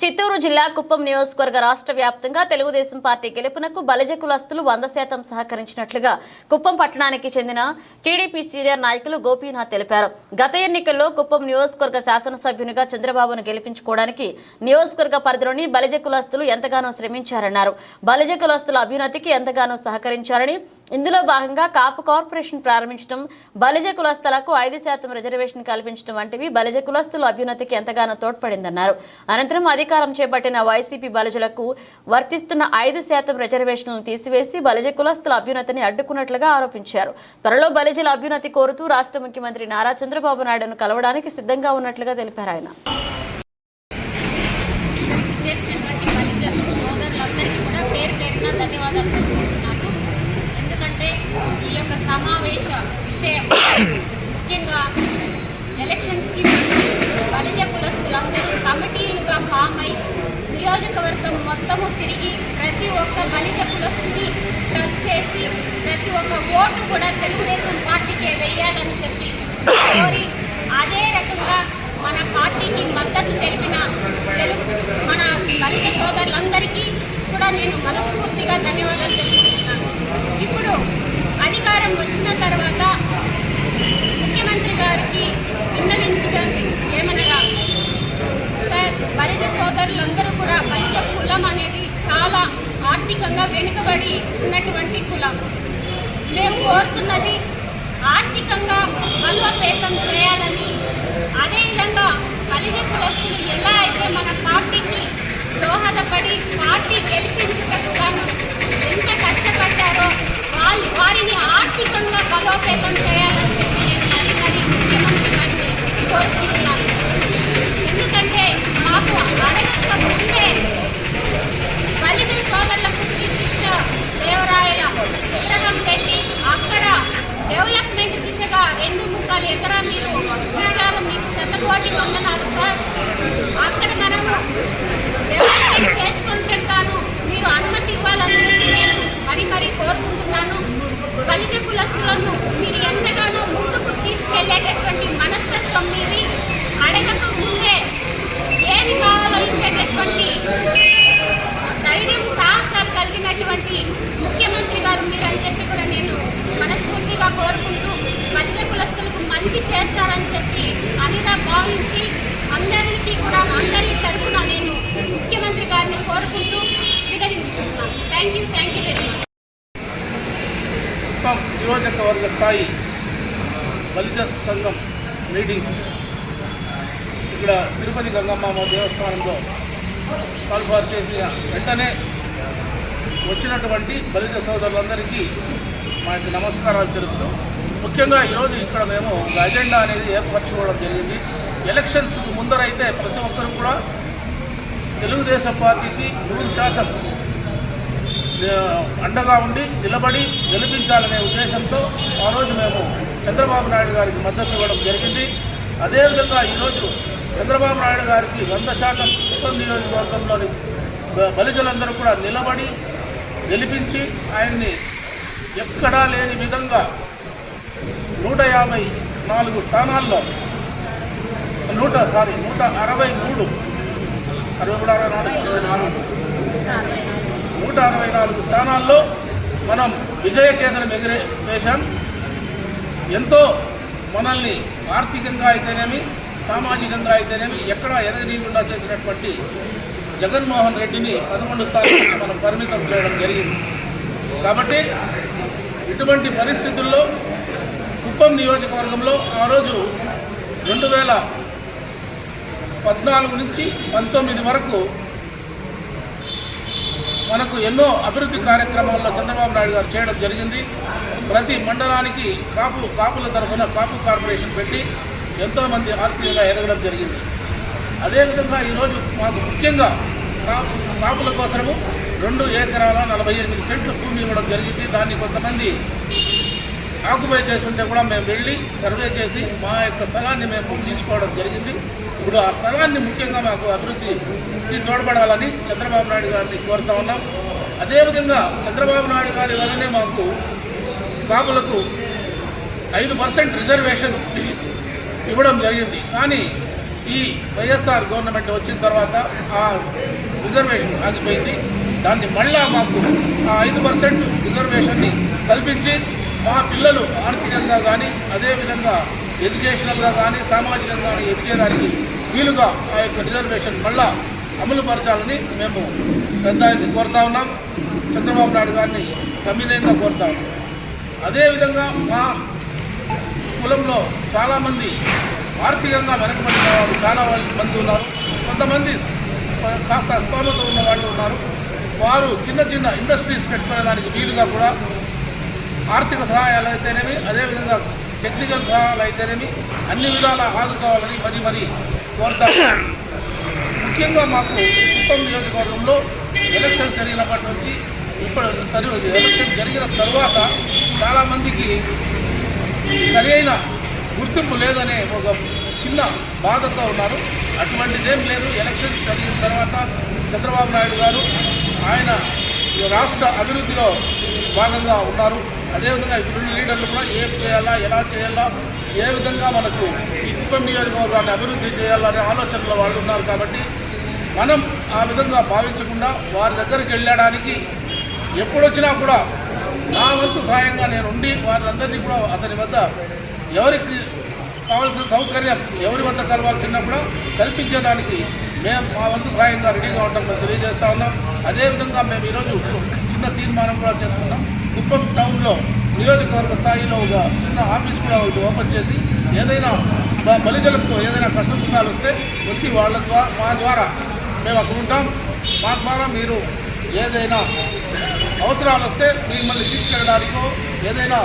చిత్తూరు జిల్లా కుప్పం నియోజకవర్గ రాష్ట్ర వ్యాప్తంగా తెలుగుదేశం పార్టీ గెలుపునకు బలజ కులస్తులు వంద శాతం సహకరించినట్లుగా కుప్పం పట్టణానికి చెందిన టీడీపీ సీనియర్ నాయకులు గోపీనాథ్ తెలిపారు. గత ఎన్నికల్లో కుప్పం నియోజకవర్గ శాసనసభ్యునిగా చంద్రబాబును గెలిపించుకోవడానికి నియోజకవర్గ పరిధిలోని బలిజ కులస్తులు ఎంతగానో శ్రమించారన్నారు. బలిజ కులస్తుల అభ్యున్నతికి ఎంతగానో సహకరించారని ఇందులో భాగంగా కాపు కార్పొరేషన్ ప్రారంభించడం బలిజ కులస్తులకు ఐదు శాతం రిజర్వేషన్ కల్పించడం వంటివి బలిజ కులస్తుల అభ్యున్నతికి ఎంతగానో తోడ్పడిందన్నారు. అనంతరం అధికారం చేపట్టిన వైసీపీ బలిజలకు వర్తిస్తున్న ఐదు శాతం రిజర్వేషన్లను తీసివేసి బలిజ కులస్తుల అభ్యున్నతిని అడ్డుకున్నట్లుగా ఆరోపించారు. త్వరలో బలిజల అభ్యున్నతి కోరుతూ రాష్ట్ర ముఖ్యమంత్రి నారా చంద్రబాబు నాయుడును కలవడానికి సిద్ధంగా ఉన్నట్లుగా తెలిపారు ఆయన. ఎందుకంటే ఈ యొక్క సమావేశ విషయం ముఖ్యంగా ఎలక్షన్స్కి ముందు బలిజ కులస్తులందరూ కమిటీలుగా ఫామ్ అయి నియోజకవర్గం మొత్తము తిరిగి ప్రతి ఒక్క బలిజ కులస్తుని టచ్ చేసి ప్రతి ఒక్క ఓటు కూడా తెలుగుదేశం పార్టీకే వేయాలని చెప్పి కోరి అదే రకంగా మన పార్టీకి మద్దతు తెలిపిన తెలుగు మన బలిజ సోదరులందరికీ కూడా నేను మనస్ఫూర్తిగా ధన్యవాదాలు తెలుపుతున్నాను ఇప్పుడు అధికారం వచ్చిన తర్వాత ముఖ్యమంత్రి గారికి విన్నవించడానికి ఏమనగా సార్ బలిజ సోదరులందరూ కూడా బలిజ కులం అనేది చాలా ఆర్థికంగా వెనుకబడి ఉన్నటువంటి కులం. మేము కోరుతున్నది ఆర్థికంగా బలోపేతం చేయాలని అదేవిధంగా కలిగే కులస్తులు ఎలా అయితే మన పార్టీకి దోహదపడి పార్టీ గెలిపించుటకు గాను ఎంత కష్టపడ్డారో వాళ్ళు వారిని ఆర్థికంగా బలోపేతం చేయాలని చెప్పి నేను మరీ మరీ ముఖ్యమంత్రి గారిని కోరుకుంటున్నాను ఎందుకంటే మాకు అడగక ముందే బలిజ సోదరులకు శ్రీకృష్ణ దేవరాయల విగ్రహం పెట్టి అక్కడ డెవలప్మెంట్ దిశగా రెండు ముక్కలు ఎకరా మీరు ఇచ్చారు మీకు శతకోటి వందనాలు సార్ అక్కడ మనము డెవలప్మెంట్ చేసుకుంటే గాను మీరు అనుమతి ఇవ్వాలని చెప్పి నేను మరి మరి కోరుకుంటున్నాను బలిజ కులస్తులను మీరు ఎంతగానో ముందుకు తీసుకెళ్ళేటటువంటి మనస్తత్వం మీది అడగక ముందే ఏమి కావాలో ఇచ్చేటటువంటి ధైర్యం సాహసాలు కలిగినటువంటి ముఖ్యమంత్రి గారు మీరని చెప్పి కూడా నేను మనస్ఫూర్తిగా కోరుకుంటూ బలిజ కులస్తులకు మంచి చేస్తారని చెప్పి అనిగా భావించి అందరికీ కూడా అందరి తరఫున నేను ముఖ్యమంత్రి గారిని కోరుకుంటూ మొత్తం నియోజకవర్గ స్థాయి బలిజ సంఘం మీటింగ్ ఇక్కడ తిరుపతి గంగమ్మ దేవస్థానంలో కాల్ఫార్ చేసిన వెంటనే వచ్చినటువంటి బలిజ సోదరులందరికీ మా యొక్క నమస్కారాలు తెలుపుతూ ముఖ్యంగా ఈరోజు ఇక్కడ మేము ఒక అజెండా అనేది ఏర్పరచుకోవడం జరిగింది. ఎలక్షన్స్ ముందరైతే ప్రతి ఒక్కరు కూడా తెలుగుదేశం పార్టీకి నూరు శాతం అండగా ఉండి నిలబడి గెలిపించాలనే ఉద్దేశంతో ఆ రోజు మేము చంద్రబాబు నాయుడు గారికి మద్దతు ఇవ్వడం జరిగింది. అదేవిధంగా ఈరోజు చంద్రబాబు నాయుడు గారికి వంద శాతం ఉత్తర నియోజకవర్గంలోని బ- బలిజలందరూ కూడా నిలబడి గెలిపించి ఆయన్ని ఎక్కడా లేని విధంగా నూట యాభై నాలుగు స్థానాల్లో నూట సారీ నూట అరవై మూడు. అరవై మూడు అరవై నాలుగు? ఇరవై నాలుగు. నూట అరవై నాలుగు స్థానాల్లో మనం విజయ కేంద్రం ఎగిరే వేశాం. ఎంతో మనల్ని ఆర్థికంగా అయితేనేమి సామాజికంగా అయితేనేమి ఎక్కడా ఎదగనీయకుండా చేసినటువంటి జగన్మోహన్ రెడ్డిని పదకొండు స్థానాలకు మనం పరిమితం చేయడం జరిగింది. కాబట్టి ఇటువంటి పరిస్థితుల్లో కుప్పం నియోజకవర్గంలో ఆ రోజు రెండు వేల పద్నాలుగు నుంచి పంతొమ్మిది వరకు మనకు ఎన్నో అభివృద్ధి కార్యక్రమాల్లో చంద్రబాబు నాయుడు గారు చేయడం జరిగింది. ప్రతి మండలానికి కాపు కాపుల తరఫున కాపు కార్పొరేషన్ పెట్టి ఎంతోమంది ఆర్థికంగా ఎదగడం జరిగింది. అదేవిధంగా ఈరోజు మాకు ముఖ్యంగా కాపు కాపుల కోసము రెండు ఎకరాల నలభై ఎనిమిది సెంట్లు భూమి ఇవ్వడం జరిగింది. దాన్ని కొంతమంది ఆక్యుపై చేస్తుంటే కూడా మేము వెళ్ళి సర్వే చేసి మా యొక్క స్థలాన్ని మేము తీసుకోవడం జరిగింది. ఇప్పుడు ఆ స్థలాన్ని ముఖ్యంగా మాకు అభివృద్ధి అభివృద్ధికి తోడ్పడాలని చంద్రబాబు నాయుడు గారిని కోరుతా ఉన్నాం. అదేవిధంగా చంద్రబాబు నాయుడు గారి వల్లనే మాకు కాపులకు ఐదు పర్సెంట్ రిజర్వేషన్ ఇవ్వడం జరిగింది. కానీ ఈ వైఎస్ఆర్ గవర్నమెంట్ వచ్చిన తర్వాత ఆ రిజర్వేషన్ ఆగిపోయింది. దాన్ని మళ్ళా మాకు ఆ ఐదు పర్సెంట్ రిజర్వేషన్ని కల్పించి మా పిల్లలు ఆర్థికంగా కానీ అదేవిధంగా ఎడ్యుకేషనల్గా కానీ సామాజికంగా కానీ ఎదిగేదానికి వీలుగా ఆ యొక్క రిజర్వేషన్ మళ్ళా అమలు పరచాలని మేము పెద్ద ఆయన్ని కోరుతా ఉన్నాం. చంద్రబాబు నాయుడు గారిని సమీనంగా కోరుతా ఉన్నాం. అదేవిధంగా మా కులంలో చాలామంది ఆర్థికంగా వెనకబడిన వాళ్ళు చాలా మంది ఉన్నారు. కొంతమంది కాస్త స్తోమత ఉన్న వాళ్ళు ఉన్నారు. వారు చిన్న చిన్న ఇండస్ట్రీస్ పెట్టుకునేదానికి వీలుగా కూడా ఆర్థిక సహాయాలు అయితేనేమి అదేవిధంగా టెక్నికల్ సహాయాలు అయితేనేమి అన్ని విధాలా ఆదుకోవాలని మరి మరి కోరుతా ముఖ్యంగా మాకు కుప్పం నియోజకవర్గంలో ఎలక్షన్ జరిగినప్పటి నుంచి ఇప్పుడు ఎలక్షన్ జరిగిన తర్వాత చాలామందికి సరైన గుర్తింపు లేదనే ఒక చిన్న బాధతో ఉన్నారు. అటువంటిదేం లేదు. ఎలక్షన్స్ జరిగిన తర్వాత చంద్రబాబు నాయుడు గారు ఆయన రాష్ట్ర అభివృద్ధిలో భాగంగా ఉన్నారు. అదేవిధంగా ఇప్పుడున్న లీడర్లు కూడా ఏం చేయాలా ఎలా చేయాలా ఏ విధంగా మనకు ఈ కుప్పం నియోజకవర్గాన్ని అభివృద్ధి చేయాలనే ఆలోచనలో వాళ్ళు ఉన్నారు కాబట్టి మనం ఆ విధంగా భావించకుండా వారి దగ్గరికి వెళ్ళడానికి ఎప్పుడొచ్చినా కూడా నా వంతు సాయంగా నేను ఉండి వారందరినీ కూడా అతని వద్ద ఎవరికి కావాల్సిన సౌకర్యం ఎవరి వద్ద కలవాల్సిన కూడా కల్పించేదానికి మేము మా వంతు సాయంగా రెడీగా ఉంటామని తెలియజేస్తా ఉన్నాం. అదేవిధంగా మేము ఈరోజు చిన్న తీర్మానం కూడా చేసుకున్నాం. కుప్పం టౌన్లో నియోజకవర్గ స్థాయిలో ఒక చిన్న ఆఫీస్ కూడా ఒకటి ఓపెన్ చేసి ఏదైనా మా బలిజలకు ఏదైనా కష్టసుఖాలు వస్తే వచ్చి వాళ్ళ ద్వారా మా ద్వారా మేము అక్కడ ఉంటాం. మా ద్వారా మీరు ఏదైనా అవసరాలు వస్తే మిమ్మల్ని తీసుకెళ్ళడానికో ఏదైనా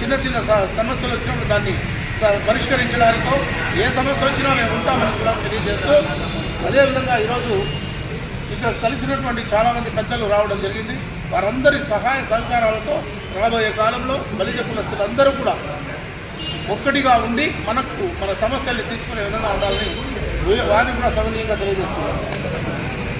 చిన్న చిన్న స- సమస్యలు వచ్చినప్పుడు దాన్ని స- పరిష్కరించడానికో ఏ సమస్య వచ్చినా మేము ఉంటామని కూడా తెలియజేస్తూ అదేవిధంగా ఈరోజు ఇక్కడ కలిసినటువంటి చాలామంది పెద్దలు రావడం జరిగింది. వారందరి సహాయ సహకారాలతో రాబోయే కాలంలో బలిజ కులస్తులందరూ కూడా ఒక్కటిగా ఉండి మనకు మన సమస్యల్ని తీర్చుకునే విధంగా ఉండాలని వారిని కూడా సమనీయంగా తెలియజేస్తున్నారు